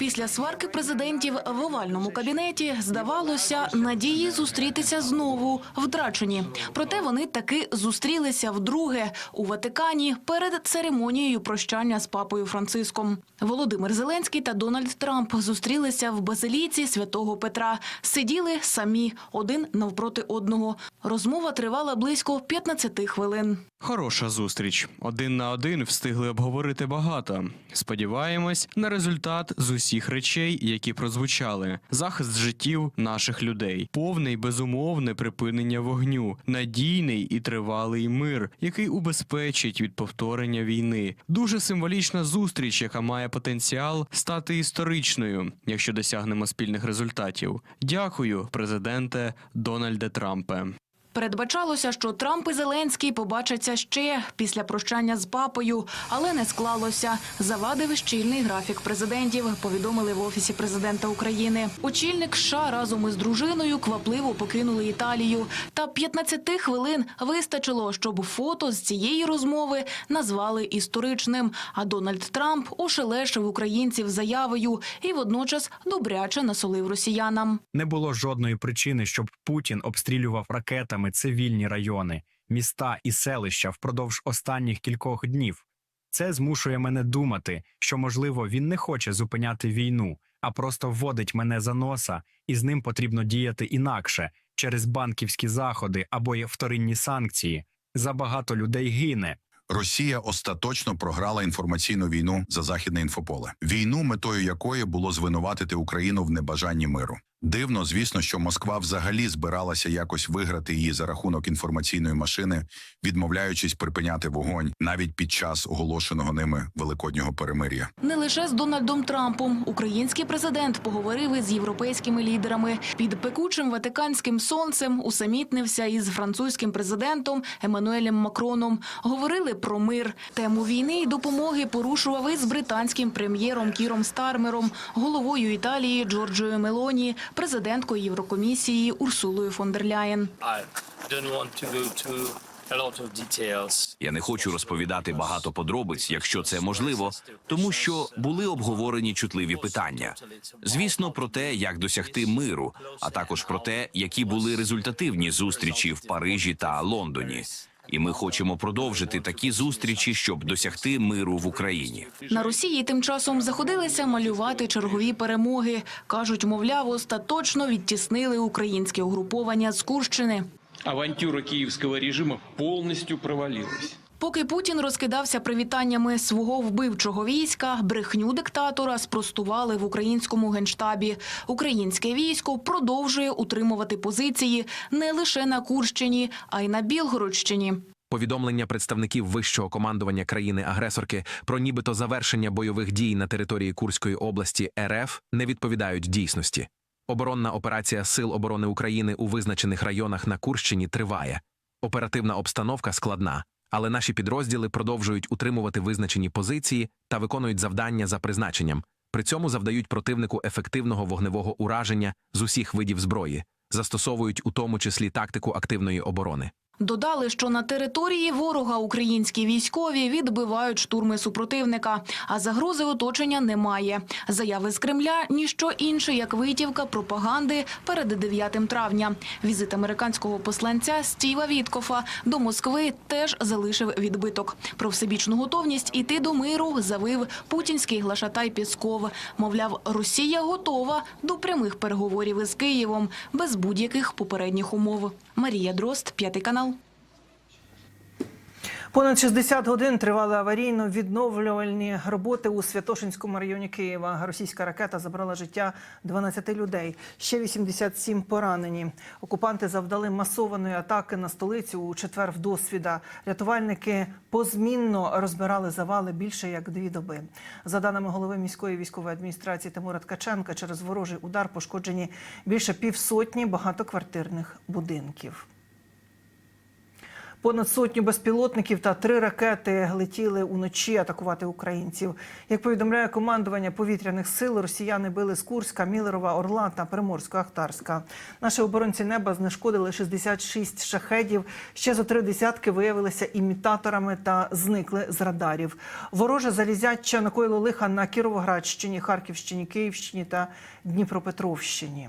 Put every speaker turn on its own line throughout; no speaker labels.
Після сварки президентів в овальному кабінеті здавалося, надії зустрітися знову втрачені. Проте вони таки зустрілися вдруге у Ватикані перед церемонією прощання з папою Франциском. Володимир Зеленський та Дональд Трамп зустрілися в базиліці святого Петра. Сиділи самі один навпроти одного. Розмова тривала близько 15 хвилин.
Хороша зустріч. Один на один встигли обговорити багато. Сподіваємось на результат з усіх речей, які прозвучали: захист життів наших людей, повне й безумовне припинення вогню, надійний і тривалий мир, який убезпечить від повторення війни. Дуже символічна зустріч, яка має потенціал стати історичною, якщо досягнемо спільних результатів. Дякую, президенте Дональде Трампе.
Передбачалося, що Трамп і Зеленський побачаться ще після прощання з папою, але не склалося. Завадив щільний графік президентів. Повідомили в офісі президента України. Очільник США разом із дружиною квапливо покинули Італію. Та 15 хвилин вистачило, щоб фото з цієї розмови назвали історичним. А Дональд Трамп ошелешив українців заявою і водночас добряче насолив росіянам.
Не було жодної причини, щоб Путін обстрілював ракетами цивільні райони, міста і селища впродовж останніх кількох днів. Це змушує мене думати, що, можливо, він не хоче зупиняти війну, а просто вводить мене за носа, і з ним потрібно діяти інакше через банківські заходи або вторинні санкції. Забагато людей гине.
Росія остаточно програла інформаційну війну за західне інфополе, війну, метою якої було звинуватити Україну в небажанні миру. Дивно, звісно, що Москва взагалі збиралася якось виграти її за рахунок інформаційної машини, відмовляючись припиняти вогонь навіть під час оголошеного ними великоднього перемир'я.
Не лише з Дональдом Трампом український президент поговорив із європейськими лідерами. Під пекучим ватиканським сонцем усамітнився із французьким президентом Еммануелем Макроном. Говорили про мир. Тему війни і допомоги порушував із британським прем'єром Кіром Стармером, головою Італії Джорджою Мелоні, президенткою Єврокомісії Урсулою фон дер Ляєн.
Я не хочу розповідати багато подробиць, якщо це можливо, тому що були обговорені чутливі питання. Звісно, про те, як досягти миру, а також про те, які були результативні зустрічі в Парижі та Лондоні. І ми хочемо продовжити такі зустрічі, щоб досягти миру в Україні.
На Росії тим часом заходилися малювати чергові перемоги. Кажуть, мовляв, остаточно відтіснили українське угруповання з Курщини.
авантюра київського режиму повністю провалилась.
Поки Путін розкидався привітаннями свого вбивчого війська, брехню диктатора спростували в українському генштабі. Українське військо продовжує утримувати позиції не лише на Курщині, а й на Білгородщині.
Повідомлення представників вищого командування країни-агресорки про нібито завершення бойових дій на території Курської області РФ не відповідають дійсності. Оборонна операція Сил оборони України у визначених районах на Курщині триває. Оперативна обстановка складна, але наші підрозділи продовжують утримувати визначені позиції та виконують завдання за призначенням. При цьому завдають противнику ефективного вогневого ураження з усіх видів зброї, застосовують у тому числі тактику активної оборони.
Додали, що на території ворога українські військові відбивають штурми супротивника, а загрози оточення немає. Заяви з Кремля ніщо інше, як витівка пропаганди перед 9 травня. Візит американського посланця Стіва Віткофа до Москви теж залишив відбиток. Про всебічну готовність іти до миру завив путінський глашатай Пісков. Мовляв, Росія готова до прямих переговорів із Києвом без будь-яких попередніх умов. Марія Дрозд, п'ятий канал.
Понад 60 годин тривали аварійно-відновлювальні роботи у Святошинському районі Києва. Російська ракета забрала життя 12 людей. Ще 87 поранені. Окупанти завдали масованої атаки на столицю у четвер досвіда. Рятувальники позмінно розбирали завали більше як дві доби. За даними голови міської військової адміністрації Тимура Ткаченка, через ворожий удар пошкоджені більше півсотні багатоквартирних будинків. Понад сотню безпілотників та три ракети летіли уночі атакувати українців. Як повідомляє командування повітряних сил, росіяни били з Курська, Мілерова, Орла та Приморсько-Ахтарська. Наші оборонці неба знешкодили 66 шахедів. Ще зо три десятки виявилися імітаторами та зникли з радарів. Вороже залізяча накоїло лиха на Кіровоградщині, Харківщині, Київщині та Дніпропетровщині.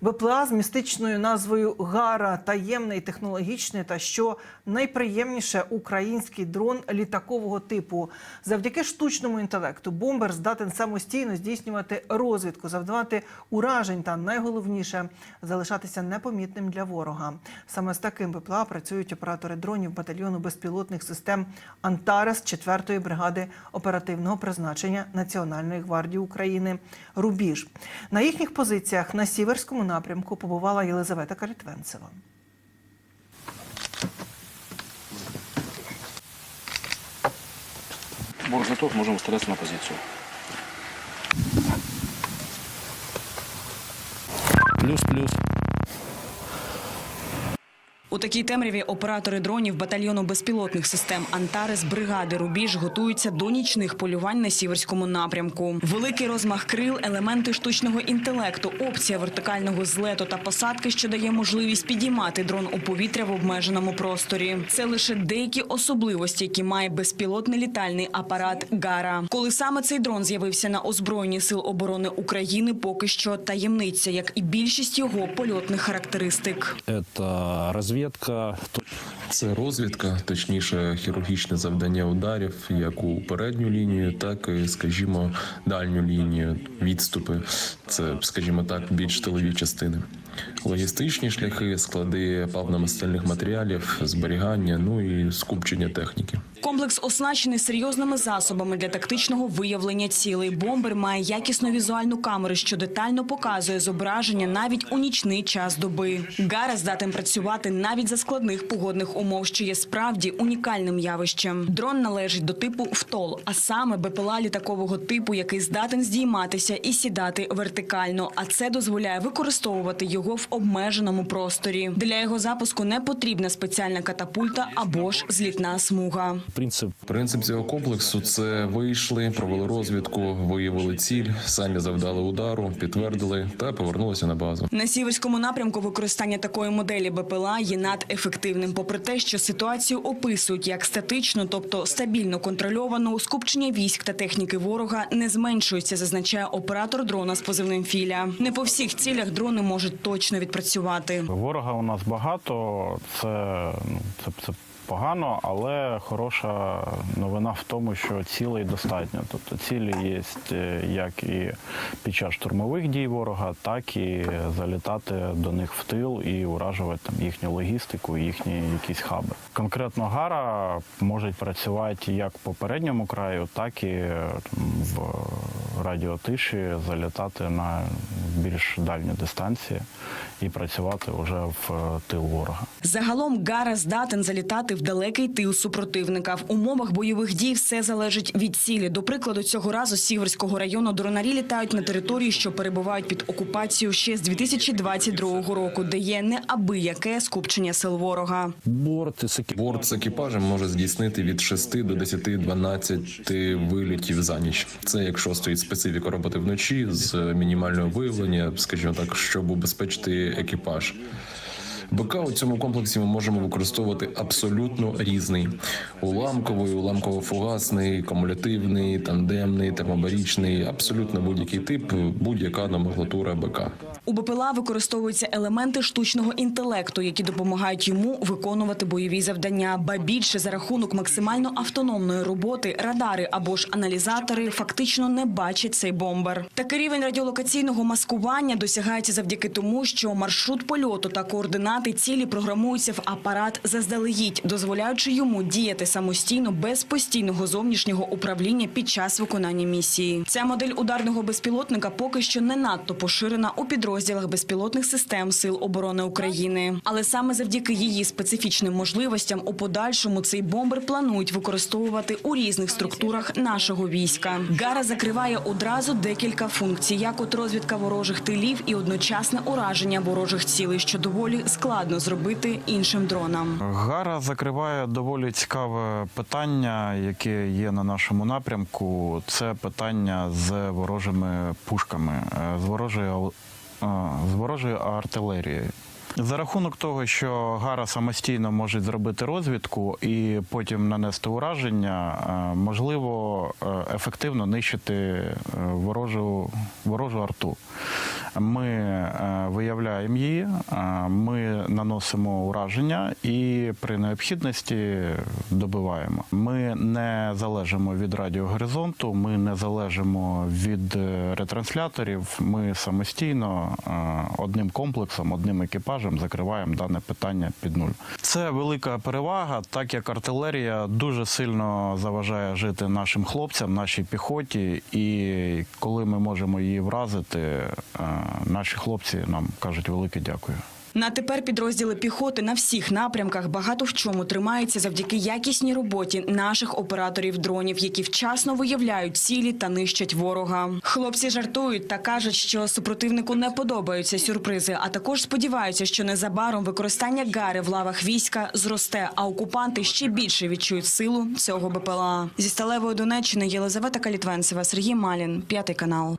БПЛА з містичною назвою Гара таємний, технологічний та що найприємніше український дрон літакового типу. Завдяки штучному інтелекту бомбер здатен самостійно здійснювати розвідку, завдавати уражень та найголовніше залишатися непомітним для ворога. Саме з таким БПЛА працюють оператори дронів батальйону безпілотних систем Антарес 4-ї бригади оперативного призначення Національної гвардії України Рубіж. На їхніх позиціях на сіверському напрямку побувала Єлизавета Калітвенцева.
Борт готов, можемо устроиться на позицію. Плюс-плюс.
У такій темряві оператори дронів батальйону безпілотних систем Антарес бригади Рубіж готуються до нічних полювань на сіверському напрямку. Великий розмах крил, елементи штучного інтелекту, опція вертикального злету та посадки, що дає можливість підіймати дрон у повітря в обмеженому просторі. Це лише деякі особливості, які має безпілотний літальний апарат Гара. Коли саме цей дрон з'явився на озброєнні сил оборони України, поки що таємниця, як і більшість його польотних характеристик.
Это разведка.
Це розвідка, точніше, хірургічне завдання ударів, як у передню лінію, так і, скажімо, дальню лінію, відступи. Це, скажімо так, більш тилові частини. Логістичні шляхи, склади павномастильних матеріалів, зберігання, ну і скупчення техніки.
Комплекс оснащений серйозними засобами для тактичного виявлення цілей. Бомбер має якісну візуальну камеру, що детально показує зображення навіть у нічний час доби. Гара здатен працювати навіть за складних погодних умов, що є справді унікальним явищем. Дрон належить до типу ВТОЛ, а саме БПЛА літакового типу, який здатен здійматися і сідати вертикально. А це дозволяє використовувати його в обмеженому просторі. Для його запуску не потрібна спеціальна катапульта або ж злітна смуга.
Принцип
Принцип цього комплексу це вийшли, провели розвідку, виявили ціль, самі завдали удару, підтвердили та повернулися на базу.
На сіверському напрямку використання такої моделі БПЛА є надефективним, попри те, що ситуацію описують як статичну, тобто стабільно контрольовану, скупчення військ та техніки ворога не зменшується, зазначає оператор дрона з позивним філя. Не по всіх цілях дрони можуть точно відпрацювати.
ворога у нас багато. Це, ну, це, це погано, але хороша новина в тому, що цілей достатньо. Тобто цілі є е, як і під час штурмових дій ворога, так і залітати до них в тил і уражувати там їхню логістику, їхні якісь хаби. Конкретно гара може працювати як по передньому краю, так і е, в радіотиші залітати на більш дальні дистанції і працювати вже в е, тил ворога.
Загалом Гара здатен залітати в далекий тил супротивника. В умовах бойових дій все залежить від цілі. До прикладу, цього разу з Сіверського району дронарі літають на території, що перебувають під окупацією ще з 2022 року, де є неабияке скупчення сил ворога.
Борт
з екіпажем може здійснити від 6 до 10-12 вилітів за ніч. Це якщо стоїть специфіка роботи вночі з мінімального виявлення, скажімо так, щоб убезпечити екіпаж. БК у цьому комплексі ми можемо використовувати абсолютно різний: уламковий, уламково-фугасний, кумулятивний, тандемний, термобарічний, абсолютно будь-який тип, будь-яка номенклатура БК.
У БПЛА використовуються елементи штучного інтелекту, які допомагають йому виконувати бойові завдання. Ба більше за рахунок максимально автономної роботи радари або ж аналізатори фактично не бачать цей бомбер. Такий рівень радіолокаційного маскування досягається завдяки тому, що маршрут польоту та координати цілі програмуються в апарат заздалегідь, дозволяючи йому діяти самостійно без постійного зовнішнього управління під час виконання місії. Ця модель ударного безпілотника поки що не надто поширена у підрозділах безпілотних систем Сил оборони України. Але саме завдяки її специфічним можливостям у подальшому цей бомбер планують використовувати у різних структурах нашого війська. Гара закриває одразу декілька функцій, як от розвідка ворожих тилів і одночасне ураження ворожих цілей, що доволі складно зробити іншим дронам.
Гара закриває доволі цікаве питання, яке є на нашому напрямку. Це питання з ворожими пушками, е, з ворожою, з ворожою артилерією. За рахунок того, що Гара самостійно може зробити розвідку і потім нанести ураження, е, можливо е, ефективно нищити ворожу, ворожу арту. Ми е, виявляємо її, е, ми наносимо ураження і при необхідності добиваємо. Ми не залежимо від радіогоризонту, ми не залежимо від е, ретрансляторів. Ми самостійно одним комплексом, одним екіпажем закриваємо дане питання під нуль. Це велика перевага, так як артилерія дуже сильно заважає жити нашим хлопцям, нашій піхоті. І коли ми можемо її вразити, наші хлопці нам кажуть велике дякую.
На тепер підрозділи піхоти на всіх напрямках багато в чому тримаються завдяки якісній роботі наших операторів дронів, які вчасно виявляють цілі та нищать ворога. Хлопці жартують та кажуть, що супротивнику не подобаються сюрпризи, а також сподіваються, що незабаром використання гари в лавах війська зросте, а окупанти ще більше відчують силу цього БПЛА. Зі сталевої Донеччини Єлизавета Калітвенцева, Сергій Малін, п'ятий канал.